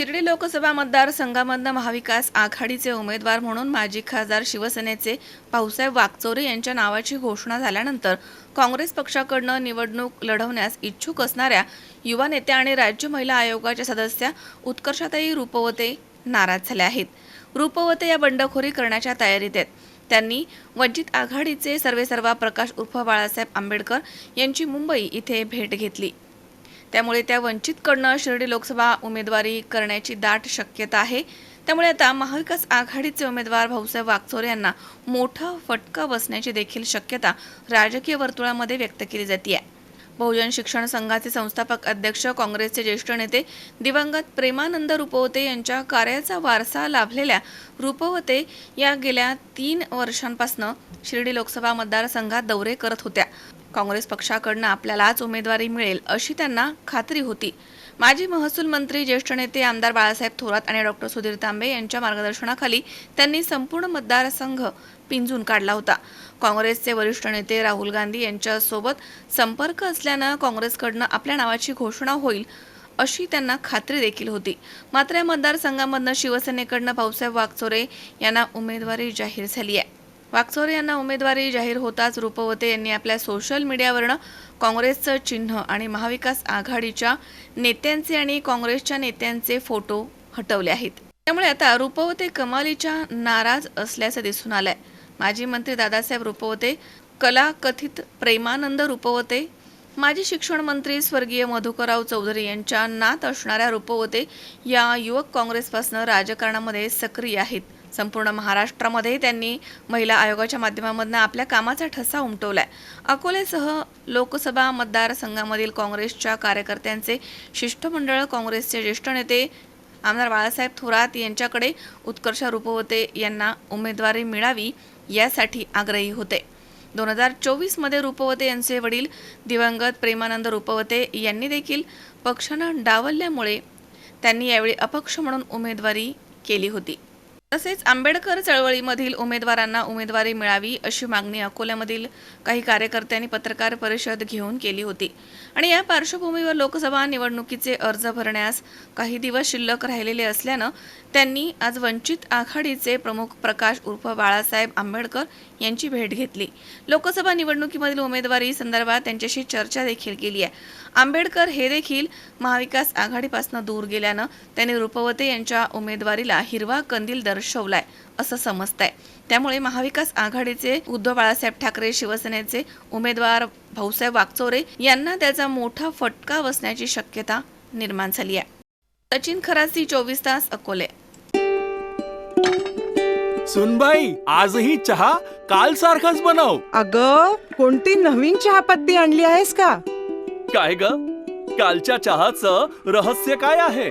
शिर्डी लोकसभा मतदारसंघामधनं महाविकास आघाडीचे उमेदवार म्हणून माजी खासदार शिवसेनेचे भाऊसाहेब वागचोरे यांच्या नावाची घोषणा झाल्यानंतर काँग्रेस पक्षाकडनं निवडणूक लढवण्यास इच्छुक असणाऱ्या युवा नेत्या आणि राज्य महिला आयोगाच्या सदस्या उत्कर्षाताई रूपवते नाराज झाल्या आहेत. रूपवते या बंडखोरी करण्याच्या तयारीत आहेत. त्यांनी वंचित आघाडीचे सर्वेसर्वा प्रकाश उर्फ बाळासाहेब आंबेडकर यांची मुंबई इथे भेट घेतली. त्यामुळे त्या वंचितकडनं शिर्डी लोकसभा उमेदवारी करण्याची दाट शक्यता आहे. त्यामुळे आता महाविकास आघाडीचे उमेदवार भाऊसाहेब वागचोरे यांना मोठा फटका बसण्याची देखील शक्यता राजकीय वर्तुळामध्ये व्यक्त केली जाते आहे बहुजन शिक्षण संघाचे संस्थापक अध्यक्ष काँग्रेसचे ज्येष्ठ नेते दिवंगत प्रेमानंद रुपवते यांच्या कार्याचा वारसा लाभलेल्या रुपवते या गेल्या तीन वर्षांपासून शिर्डी लोकसभा मतदारसंघात दौरे करत होत्या. काँग्रेस पक्षाकडनं आपल्यालाच उमेदवारी मिळेल अशी त्यांना खात्री होती. माजी महसूल मंत्री ज्येष्ठ नेते आमदार बाळासाहेब थोरात आणि डॉक्टर सुधीर तांबे यांच्या मार्गदर्शनाखाली त्यांनी संपूर्ण मतदारसंघ पिंजून काढला होता. काँग्रेसचे वरिष्ठ नेते राहुल गांधी यांच्यासोबत संपर्क असल्यानं काँग्रेसकडनं आपल्या नावाची घोषणा होईल अशी त्यांना खात्री देखील होती. मात्र या मतदारसंघामधनं शिवसेनेकडनं भाऊसाहेब वागचोरे यांना उमेदवारी जाहीर झाली आहे. वागचोरे यांना उमेदवारी जाहीर होताच रूपवते यांनी आपल्या सोशल मीडियावरनं काँग्रेसचं चिन्ह आणि महाविकास आघाडीच्या नेत्यांचे आणि काँग्रेसच्या नेत्यांचे फोटो हटवले आहेत. त्यामुळे आता रूपवते कमालीच्या नाराज असल्याचं दिसून आलंय. माजी मंत्री दादासाहेब रूपवते कलाकथित प्रेमानंद रुपवते माजी शिक्षण मंत्री स्वर्गीय मधुकरराव चौधरी यांच्या नात असणाऱ्या रुपवते या युवक काँग्रेसपासून राजकारणामध्ये सक्रिय आहेत. संपूर्ण महाराष्ट्रामध्ये त्यांनी महिला आयोगाच्या माध्यमामधून आपल्या कामाचा ठसा उमटवलाय. अकोलेसह लोकसभा मतदारसंघामधील काँग्रेसच्या कार्यकर्त्यांचे शिष्टमंडळ काँग्रेसचे ज्येष्ठ नेते आमदार बाळासाहेब थोरात यांच्याकडे उत्कर्ष रूपवते यांना उमेदवारी मिळावी यासाठी आग्रही होते. दोन हजार चोवीसमध्ये रूपवते यांचे वडील दिवंगत प्रेमानंद रूपवते यांनी देखील पक्षानं डावलल्यामुळे त्यांनी यावेळी अपक्ष म्हणून उमेदवारी केली होती. तसेच आंबेडकर चळवळीमधील उमेदवारांना उमेदवारी मिळावी अशी मागणी अकोल्यामधील काही कार्यकर्त्यांनी पत्रकार परिषद घेऊन केली होती. आणि या पार्श्वभूमीवर लोकसभा निवडणुकीचे अर्ज भरण्यास काही दिवस शिल्लक राहिलेले असल्यानं त्यांनी आज वंचित आघाडीचे प्रमुख प्रकाश उर्फ बाळासाहेब आंबेडकर यांची भेट घेतली. लोकसभा निवडणुकीमधील उमेदवारी संदर्भात त्यांच्याशी चर्चा देखील केली आहे. आंबेडकर हे देखील महाविकास आघाडीपासून दूर गेल्यानं त्यांनी रूपवते यांच्या उमेदवारीला हिरवा कंदील दर्शवलाय असं समजतंय. त्यामुळे महाविकास आघाडीचे उद्धव बाळासाहेब ठाकरे शिवसेनेचे उमेदवार भाऊसाहेब वागचोरे यांना त्याचा मोठा फटका बसण्याची शक्यता निर्माण झाली आहे. सचिन खरासी चोवीस तास अकोले. सुनबाई आजही चहा काल सारखाच बनव. अग कोणती नवीन चहापत्ती आणली आहेस का? काय ग? कालच्या चहाचं रहस्य काय आहे?